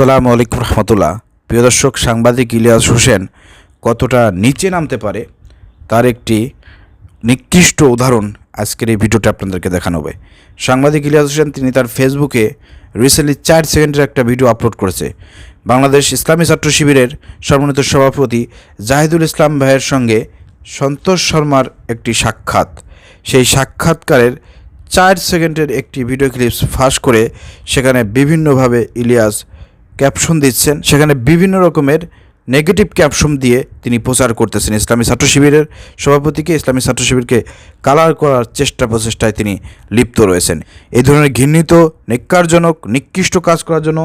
আসসালামু আলাইকুম রহমতুল্লাহ। প্রিয় দর্শক, সাংবাদিক ইলিয়াস হোসেন কতটা নিচে নামতে পারে তার একটি নিকৃষ্ট উদাহরণ আজকের এই ভিডিওটা আপনাদেরকে দেখানো হবে। সাংবাদিক ইলিয়াস হোসেন, তিনি তার ফেসবুকে রিসেন্টলি চার সেকেন্ডের একটা ভিডিও আপলোড করেছে। বাংলাদেশ ইসলামী ছাত্র শিবিরের সম্মানিত সভাপতি জাহিদুল ইসলাম ভাইয়ের সঙ্গে সন্তোষ শর্মার একটি সাক্ষাৎ। সেই সাক্ষাৎকারের চার সেকেন্ডের একটি ভিডিও ক্লিপস ফাঁস করে সেখানে বিভিন্নভাবে ইলিয়াস ক্যাপশন দিচ্ছেন। সেখানে বিভিন্ন রকমের নেগেটিভ ক্যাপশন দিয়ে তিনি প্রচার করতেছেন। ইসলামী ছাত্র শিবিরের সভাপতিকে ইসলামী ছাত্র শিবিরকে কালার করার চেষ্টা প্রচেষ্টায় তিনি লিপ্ত রয়েছেন। এই ধরনের ঘৃণিত নিকারজনক নিকৃষ্ট কাজ করার জন্য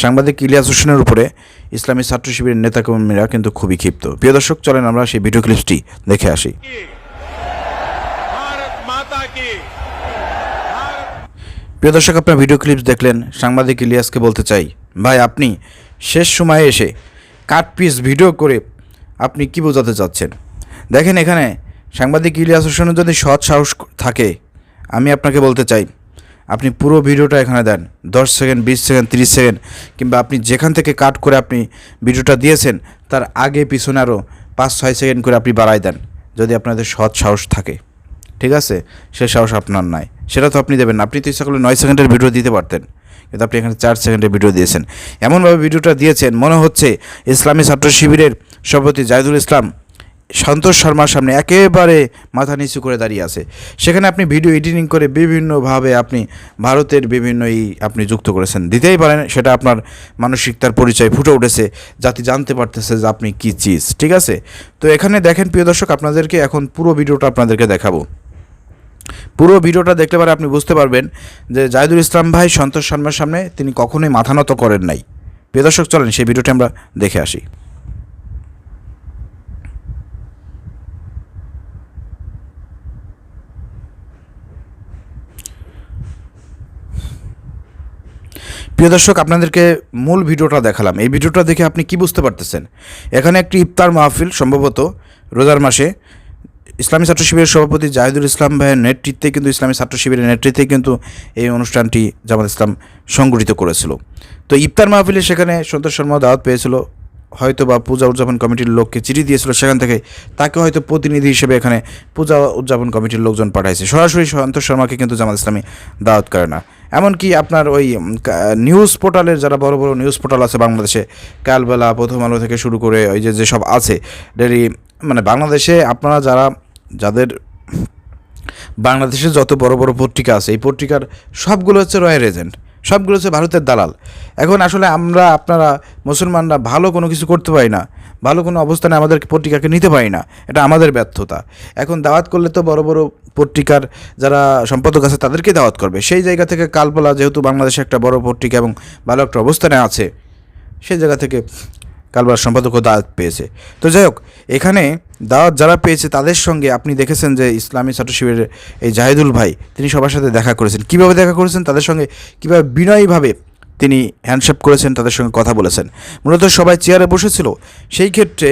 সাংবাদিক ইলিয়াস হোসেনের উপরে ইসলামী ছাত্র শিবিরের নেতাকর্মীরা কিন্তু খুবই ক্ষিপ্ত। প্রিয় দর্শক, চলেন আমরা সেই ভিডিও ক্লিপসটি দেখে আসি। প্রিয় দর্শক, আপনার ভিডিও ক্লিপস দেখলেন, সাংবাদিক ইলিয়াসকে বলতে চাই, ভাই, আপনি শেষ সময়ে এসে কাট পিস ভিডিও করে আপনি কি বোঝাতে চাচ্ছেন? দেখেন এখানে সাংবাদিক ইলিয়াস হোসেনের যদি সৎ সাহস থাকে, আমি আপনাকে বলতে চাই, আপনি পুরো ভিডিওটা এখানে দেন, দশ সেকেন্ড বিশ সেকেন্ড তিরিশ সেকেন্ড কিংবা আপনি যেখান থেকে কাট করে আপনি ভিডিওটা দিয়েছেন, তার আগে, পিছনে আরও পাঁচ, ছয় সেকেন্ড করে আপনি বাড়াই দেন, যদি আপনাদের সৎ সাহস থাকে। ঠিক আছে? সে সাহস আপনার নাই। সেটা তো আপনি দেবেন না। আপনি তো ইচ্ছা করলে নয় সেকেন্ডের ভিডিও দিতে পারতেন। কিন্তু আপনি এখানে চার সেকেন্ডের ভিডিও দিয়েছেন। এমনভাবে ভিডিওটা দিয়েছেন, মনে হচ্ছে ইসলামী ছাত্র শিবিরের সভাপতি জাহিদুল ইসলাম সন্তোষ শর্মার সামনে একেবারে মাথা নিচু করে দাঁড়িয়ে আছে। সেখানে আপনি ভিডিও এডিটিং করে বিভিন্নভাবে আপনি ভারতের বিভিন্ন ই আপনি যুক্ত করেছেন। দিতেই পারেন, সেটা আপনার মানসিকতার পরিচয় ফুটে উঠেছে। জাতি জানতে পারতেছে যে আপনি কী চিজ ঠিক আছে? তো এখানে দেখেন, প্রিয় দর্শক, আপনাদেরকে এখন পুরো ভিডিওটা আপনাদেরকে দেখাবো। পুরো ভিডিওটা দেখলে পরে আপনি বুঝতে পারবেন যে জাহিদুল ইসলাম ভাই সন্তোষ শর্মার সামনে তিনি কখনোই মাথা নত করেন নাই। প্রিয় চলেন সেই ভিডিওটি আমরা দেখে আসি। প্রিয় দর্শক, আপনাদেরকে মূল ভিডিওটা দেখালাম। এই ভিডিওটা দেখে আপনি কি বুঝতে পারতেছেন? এখানে একটি ইফতার মাহফিল সম্ভবত রোজার মাসে। ইসলামী ছাত্র শিবিরের সভাপতি জাহিদুল ইসলাম ভাইয়ের নেতৃত্বে কিন্তু ইসলামী ছাত্র শিবিরের নেতৃত্বে কিন্তু এই অনুষ্ঠানটি জামাত ইসলাম সংগঠিত করেছিল। তো ইফতার মাহফিলে সেখানে সন্তোষ শর্মা দাওয়াত পেয়েছিল। হয়তো বা পূজা উদযাপন কমিটির লোককে চিঠি দিয়েছিল। সেখান থেকে তাকে হয়তো প্রতিনিধি হিসেবে এখানে পূজা উদযাপন কমিটির লোকজন পাঠাইছে। সরাসরি সন্তোষ শর্মাকে কিন্তু জামাত ইসলামী দাওয়াত করে না। এমনকি আপনার ওই নিউজ পোর্টালের যারা বড় বড় নিউজ পোর্টাল আছে বাংলাদেশে, কালবেলা, প্রথম আলো থেকে শুরু করে ওই যে যেসব আছে ডেলি মানে বাংলাদেশে আপনারা যারা যাদের বাংলাদেশে যত বড় বড় পত্রিকা আছে, এই পত্রিকার সবগুলো হচ্ছে রয়্যাল এজেন্ট, সবগুলো হচ্ছে ভারতের দালাল। এখন আসলে আমরা, আপনারা মুসলমানরা ভালো কোনো কিছু করতে পারি না, ভালো কোনো অবস্থানে আমাদের পত্রিকাকে নিতে পারি না, এটা আমাদের ব্যর্থতা। এখন দাওয়াত করলে তো বড় বড় পত্রিকার যারা সম্পাদক আছে, তাদেরকে দাওয়াত করবে। সেই জায়গা থেকে কালবেলা যেহেতু বাংলাদেশে একটা বড় পত্রিকা এবং ভালো একটা অবস্থানে আছে, সেই জায়গা থেকে কালবার সম্পাদকও দাওয়াত পেয়েছে। তো যাই হোক, এখানে দাওয়াত যারা পেয়েছে তাদের সঙ্গে আপনি দেখেছেন যে ইসলামী ছাত্র শিবিরের এই জাহিদুল ভাই, তিনি সবার সাথে দেখা করেছেন। কীভাবে দেখা করেছেন? তাদের সঙ্গে কীভাবে বিনয়ীভাবে তিনি হ্যান্ডশেপ করেছেন? তাদের সঙ্গে কথা বলেছেন। মূলত সবাই চেয়ারে বসেছিল। সেই ক্ষেত্রে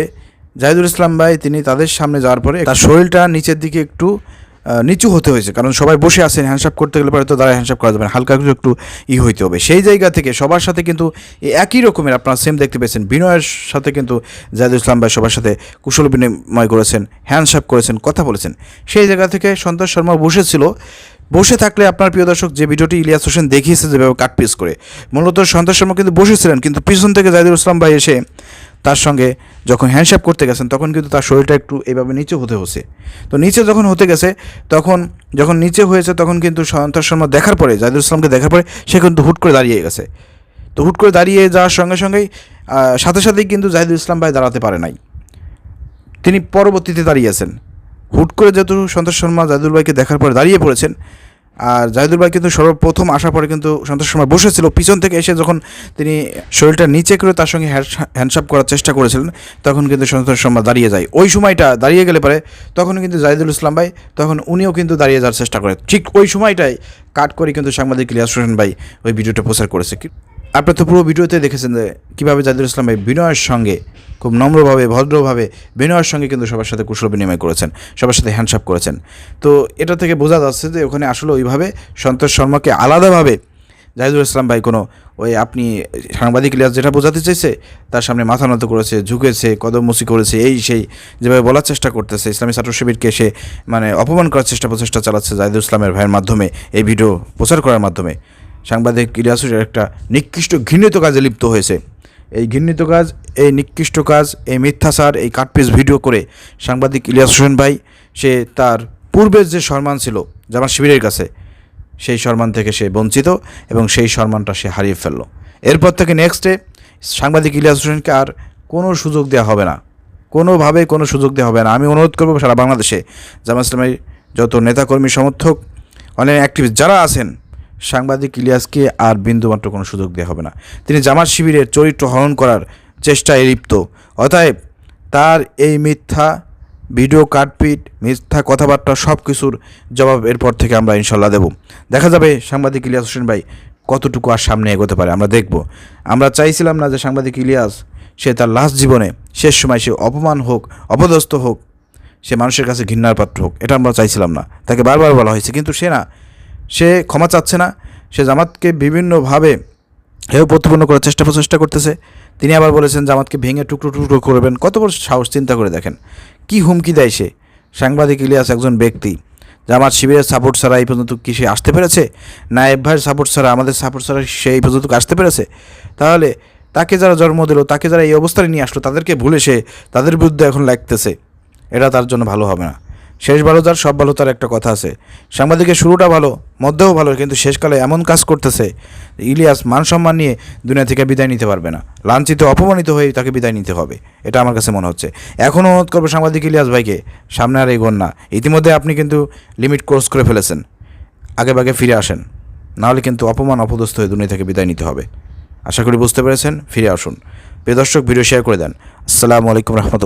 জাহিদুল ইসলাম ভাই, তিনি তাদের সামনে যাওয়ার পরে তার শরীরটা নিচের দিকে একটু নিচু হতে হয়েছে। কারণ সবাই বসে আছেন হ্যান্ডসাপ করতে গেলে পরে তো দাঁড়ায় হ্যান্ডসাপ করা যাবে না। হালকা কিছু একটু ই হইতে হবে। সেই জায়গা থেকে সবার সাথে কিন্তু একই রকমের আপনারা সেম দেখতে পেয়েছেন। বিনয়ের সাথে কিন্তু জাহিদুল ইসলাম ভাই সবার সাথে কুশল বিনিময় করেছেন হ্যান্ডসাপ করেছেন, কথা বলেছেন। সেই জায়গা থেকে সন্তোষ শর্মা বসেছিল। বসে থাকলে আপনার প্রিয় দর্শক যে ভিডিওটি ইলিয়াস হোসেন দেখিয়েছে যেভাবে কাট পিস করে, মূলত সন্তোষ শর্মা কিন্তু বসেছিলেন, কিন্তু পিছন থেকে জাহিদুল ইসলাম ভাই এসে তার সঙ্গে যখন হ্যান্ডশেপ করতে গেছেন, তখন কিন্তু তার শরীরটা একটু এভাবে নিচে হতে হচ্ছে। তো নিচে যখন হতে গেছে, তখন যখন নিচে হয়েছে, তখন কিন্তু সন্তোষ শর্মা দেখার পরে, জাহিদুল ইসলামকে দেখার পরে সে কিন্তু হুট করে দাঁড়িয়ে গেছে। তো হুট করে দাঁড়িয়ে যাওয়ার সঙ্গে সঙ্গেই সাথে সাথেই কিন্তু জাহিদুল ইসলাম ভাই দাঁড়াতে পারে নাই। তিনি পরবর্তীতে দাঁড়িয়েছেন হুট করে যেহেতু সন্তোষ শর্মা জাহিদুল ভাইকে দেখার পরে দাঁড়িয়ে পড়েছেন আর জাহিদুল ভাই কিন্তু সর্বপ্রথম আসার পরে কিন্তু সন্তোষ শর্মা বসেছিল। পিছন থেকে এসে যখন তিনি শরীরটা নিচে করে তার সঙ্গে হ্যান্ডসাপ করার চেষ্টা করেছিলেন, তখন কিন্তু সন্তোষ শর্মা দাঁড়িয়ে যায়। ওই সময়টা দাঁড়িয়ে গেলে পরে তখন কিন্তু জাহিদুল ইসলাম ভাই, তখন উনিও কিন্তু দাঁড়িয়ে যাওয়ার চেষ্টা করে। ঠিক ওই সময়টাই কাট করে কিন্তু সাংবাদিক ইলিয়াস হোসেন ভাই ওই ভিডিওটা প্রচার করেছে। কি- আপনি তো পুরো ভিডিওতে দেখেছেন যে কীভাবে জাহিদুল ইসলাম ভাই বিনয়ের সঙ্গে খুব নম্রভাবে, ভদ্রভাবে বিনয়ের সঙ্গে কিন্তু সবার সাথে কুশল বিনিময় করেছেন, সবার সাথে হ্যান্ডশাপ করেছেন। তো এটা থেকে বোঝা যাচ্ছে যে ওখানে আসলে ওইভাবে সন্তোষ শর্মাকে আলাদাভাবে জাহিদুল ইসলাম ভাই কোনো ওই আপনি সাংবাদিক ইলিয়াস যেটা বোঝাতে চাইছে, তার সামনে মাথা নত করেছে, ঝুঁকেছে কদমমুচি করেছে, এই সেই যেভাবে বলার চেষ্টা করতেছে, ইসলামী ছাত্র শিবিরকে সে মানে অপমান করার চেষ্টা প্রচেষ্টা চালাচ্ছে জাহিদুল ইসলামের ভাইয়ের মাধ্যমে, এই ভিডিও প্রচার করার মাধ্যমে। সাংবাদিক ইলিয়াসুর একটা নিকৃষ্ট ঘৃণিত কাজে লিপ্ত হয়েছে। এই ঘৃণিত কাজ, এই নিকৃষ্ট কাজ, এই মিথ্যাচার, এই কাটপিস ভিডিও করে সাংবাদিক ইলিয়াস হোসেন ভাই, সে তার পূর্বের যে সম্মান ছিল জামাত শিবিরের কাছে, সেই সম্মান থেকে সে বঞ্চিত এবং সেই সম্মানটা সে হারিয়ে ফেলল। এরপর থেকে নেক্সটে সাংবাদিক ইলিয়াস হোসেনকে আর কোনো সুযোগ দেওয়া হবে না। কোনোভাবে কোনো সুযোগ দেওয়া হবে না। আমি অনুরোধ করব সারা বাংলাদেশে জামাত ইসলামের যত নেতাকর্মী, সমর্থক অনেক অ্যাক্টিভিস্ট যারা আছেন সাংবাদিক ইলিয়াসকে আর বিন্দুমাত্র কোনো সুযোগ দেওয়া হবে না। তিনি জামাত শিবিরের চরিত্র হরণ করার চেষ্টায় লিপ্ত। অতএব তার এই মিথ্যা ভিডিও, কাটপিট, মিথ্যা কথাবার্তা সব কিছুর জবাব এরপর থেকে আমরা ইনশাল্লাহ দেব। দেখা যাবে সাংবাদিক ইলিয়াস হোসেন ভাই কতটুকু আর সামনে এগোতে পারে, আমরা দেখব। আমরা চাইছিলাম না যে সাংবাদিক ইলিয়াস, সে তার লাস্ট জীবনে, শেষ সময় সে অপমান হোক, অপদস্থ হোক, সে মানুষের কাছে ঘৃণার পাত্র হোক, এটা আমরা চাইছিলাম না। তাকে বারবার বলা হয়েছে, কিন্তু সে না। সে ক্ষমা চাচ্ছে না, সে জামাতকে বিভিন্নভাবে হেয় প্রতিপন্ন করার চেষ্টা প্রচেষ্টা করতেছে। তিনি আবার বলেছেন, জামাতকে ভেঙে টুকরো টুকরো করবেন। কত বড় সাহস, চিন্তা করে দেখেন। কি হুমকি দেয় সে? সাংবাদিক ইলিয়াস একজন ব্যক্তি। জামাত শিবিরের সাপোর্ট ছাড়া এই পর্যন্ত কি সে আসতে পেরেছে? না নায়েব ভাইয়ের সাপোর্ট ছাড়া, আমাদের সাপোর্ট ছাড়া সে এই পর্যন্ত আসতে পেরেছে? তাহলে তাকে যারা জন্ম দিল, তাকে যারা এই অবস্থায় নিয়ে আসলো, তাদেরকে ভুলে সে, তাদের বিরুদ্ধে এখন লাগতেছে। এটা তার জন্য ভালো হবে না। শেষ ভালো তার সব ভালো তার একটা কথা আছে। সাংবাদিকের শুরুটা ভালো, মধ্যেও ভালো, কিন্তু শেষকালে এমন কাজ করতেছে, ইলিয়াস মান সম্মান নিয়ে দুনিয়া থেকে বিদায় নিতে পারবে না। লাঞ্ছিত, অপমানিত হয়ে তাকে বিদায় নিতে হবে, এটা আমার কাছে মনে হচ্ছে। এখনও অনুরোধ করব সাংবাদিক ইলিয়াস ভাইকে, সামনে আর এগোন না। ইতিমধ্যে আপনি কিন্তু লিমিট ক্রস করে ফেলেছেন। আগে বাগে ফিরে আসেন। নাহলে কিন্তু অপমান অপদস্থ হয়ে দুনিয়া থেকে বিদায় নিতে হবে। আশা করি বুঝতে পেরেছেন, ফিরে আসুন। প্রিয় দর্শক, ভিডিও শেয়ার করে দেন। আসসালামু আলাইকুম রহমতুল্লাহ।